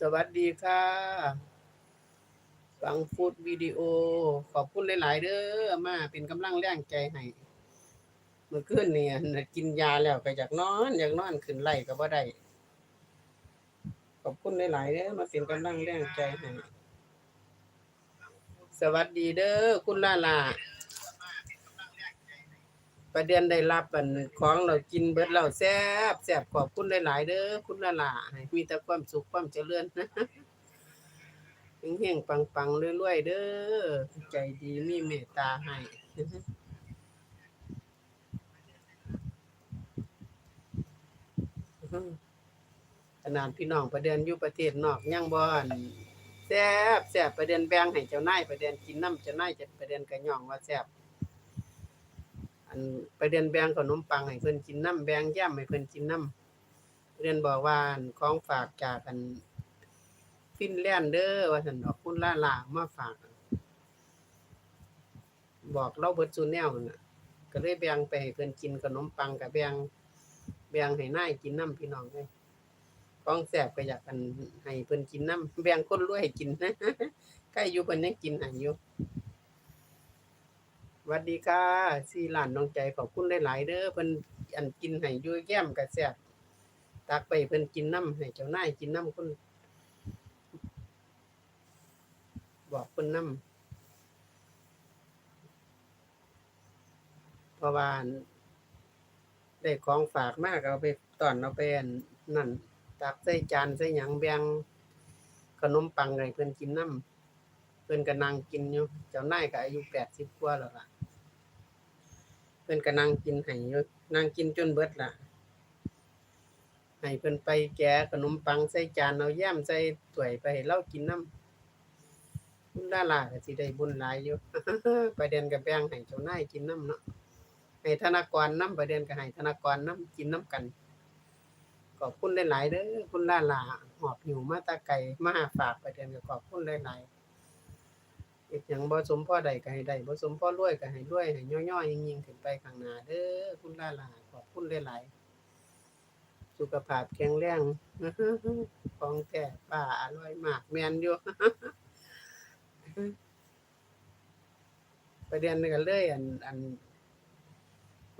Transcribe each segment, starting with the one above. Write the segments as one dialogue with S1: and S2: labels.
S1: สวัสดีค่ะ ฟังฟูดวิดีโอ ขอบคุณหลาย ๆ เด้อมา เป็นกำลังแรงใจให้เมื่อคืนนี่น่ะกินยาแล้วก็อยากนอนอยากนอนขึ้นไล่ก็บ่ได้ขอบคุณหลายๆเด้อมาเป็นกำลังแรงใจให้สวัสดีเด้อคุณลาลา ประเดือนได้รับอันของเรากินเบิดแล้วแซ่บแซ่บขอบคุณหลาย ๆ เด้อคุณลาลาให้มีแต่ความสุขความเจริญนะเฮงๆปังๆรวยๆเด้อใจดีมีเมตตาให้ขนาดพี่น้องประเดือนอยู่ประเทศนอกยังบอนแซ่บแซ่บประเดือนแบงให้เจ้านายประเดือนกินน้ำเจ้านายจะประเดือนก็ย่องว่าแซ่บ อันปเดือนแบงขนมปังให้เพิ่นกินน้ำแบงแย้มให้เพิ่นกินน้ำประเดือนบอกว่าอันของฝากจากอันฟินแลนด์เด้อว่าซั่นดอกคุณล่าลามาฝาก บอกเราเบิดซุแนวนั่นน่ะ ก็เลยแบ่งไปให้เพิ่นกินขนมปังกับแบ่งแบ่งให้นายกินน้ำพี่น้องเอ้ยของแซ่บก็อยากกันให้เพิ่นกินน้ำแบ่งคนรวยให้กินนะ ใกล้อยู่เพิ่นยังกินให้อยู่ วัสดีค่ะสี่ล้านน้องใจขอบคุณหลายๆเด้อเพิ่นอันกินให้ยู่แย้มก็แซ่บตักไปเพิ่นกินน้ำให้เจ้านายกินน้ำคนบอกเพิ่นน้ำเพราะว่าได้ของฝากมากเอาไปตอนเอาไปนนั่นตักใส่จานใส่หยังแบงขนมปังให้เพิ่นกินน้ำเพิ่นก็นั่งกินอยู่ เจ้านายก็อายุ80กว่าแล้วล่ะ เพิ่นก็นั่งกินให้อยู่นั่งกินจนเบิดล่ะให้เพิ่นไปแกะขนมปังใส่จานเอาแย้มใส่ถ้วยไปให้เรากินน้ำคุณดาราก็สิได้บุญหลายอยู่ ประเด็นก็แบ่งให้เจ้านายกินน้ำเนาะให้ธนากรน้ำประเด็นก็ให้ธนากรน้ำกินน้ำกันขอบคุณหลายๆเด้อคุณดาราหอบหิวมาตาไกลมาหาฝากประเด็นก็ขอบคุณหลายๆ อีกอย่างบ่สมพ่อใดก็ให้ได้บ่สมพ่อรวยก็ให้รวยให้ย่อยๆยิ่งๆขึ้นไปข้างหน้าเด้อคุณดาราขอบคุณหลายๆสุขภาพแข็งแรงของแท้ป้าอร่อยมากแม่นอยู่ประเด็นนึงก็เลยอันอัน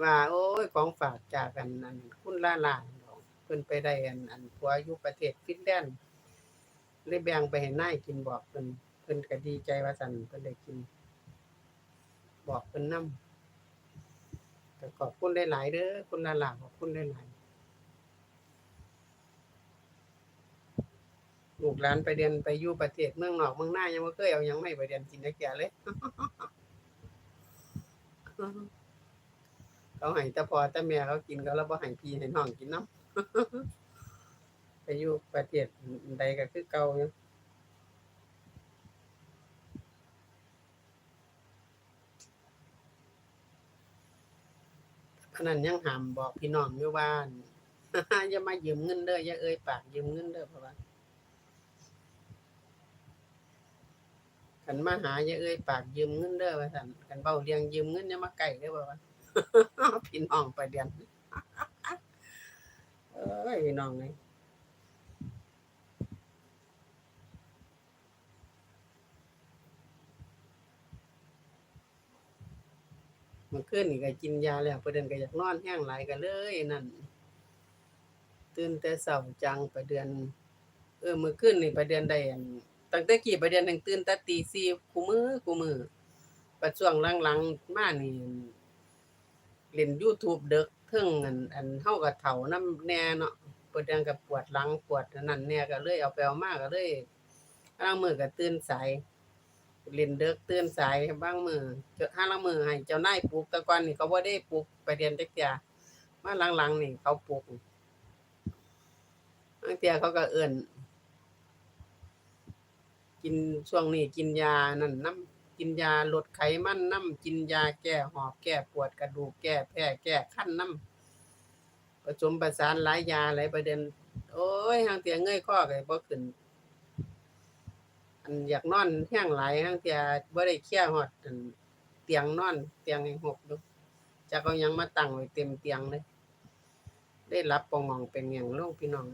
S1: ว่าโอ้ยของฝากจากอันอันคุณล่าลาเพิ่นไปได้อันอันผัวอยู่ประเทศฟินแลนด์เลยแบ่งไปให้นายกินบอกเพิ่น เพิ่นก็ดีใจว่าซั่นเพิ่นได้กิน บอกเพิ่นนำก็ขอบคุณหลายๆเด้อคุณลาลาขอบคุณหลายๆลูกหลานไปเรียนไปอยู่ประเทศเมืองนอกเมืองหน้ายังบ่เคยเอายังไมาให้ไปเรียนกินจักเที่ยเลยเขาให้แต่พอแต่แม่เขากินเขาแล้วบ่ให้พี่ให้น้องกินน้ำไปอยู่ประเทศใดก็คือเก่าอยู่ ขนาดยังห้ามบอกพี่น้องอยู่ว่าอย่ามายืมเงินเด้ออย่าเอ่ยปากยืมเงินเด้อเพราะว่าขันมาหาอย่าเอ่ยปากยืมเงินเด้อว่าซั่นขันเบาเรียงยืมเงินอย่ามาไก่เด้อว่าว่าพี่น้องไปเดียนเอ้ยพี่น้องเอ้ย เมื่อคืนนี่ก็กินยาแล้วประเด็นก็อยากนอนแห้งหลายก็เลยนั่นตื่นแต่เช้าจังประเดือน เออเมื่อคืนนี่ประเดือนได้อันตั้งแต่กี่ประเดือนถึงตื่นแต่ตีสี่กูมือกูมือปัจช่วงหลังๆมานี่เล่น YouTube เด็กเทิงอันอันเฮาก็เฒ่านำแน่เนาะปวดดังก็ปวดหลังปวดนนั้นแน่ก็เลยเอาไปเอามาก็เลยบางมือก็ตื่นสาย เล่นเด็กตื่นสายบ้างมือเจอห้าลางมือให้เจ้านายปลุกแต่ก่อนนี่เขาบ่ได้ปลุกไปเรียนจักเที่ยมาหลังๆนี่เขาปลุกบางเที่ยเขาก็เอิ้นกินช่วงนี้กินยานั่นน้ำกินยาลดไขมันน้ำกินยาแก้หอบแก้ปวดกระดูกแก้แพ้แก้คันน้ำผสมประสานหลายยาหลายประเด็น โอ้ยหางเตียเงยข้อก็บ่ขึ้น อันอยากนอนแห้งหลายหางเทียบ่ได้เคลียร์ฮอดอันเตียงนอน เตียงให้หกดูจักเอาหยังมาตั้งไว้เต็มเตียงเลย ได้รับปองงองเป็นอย่างลงพี่น้อง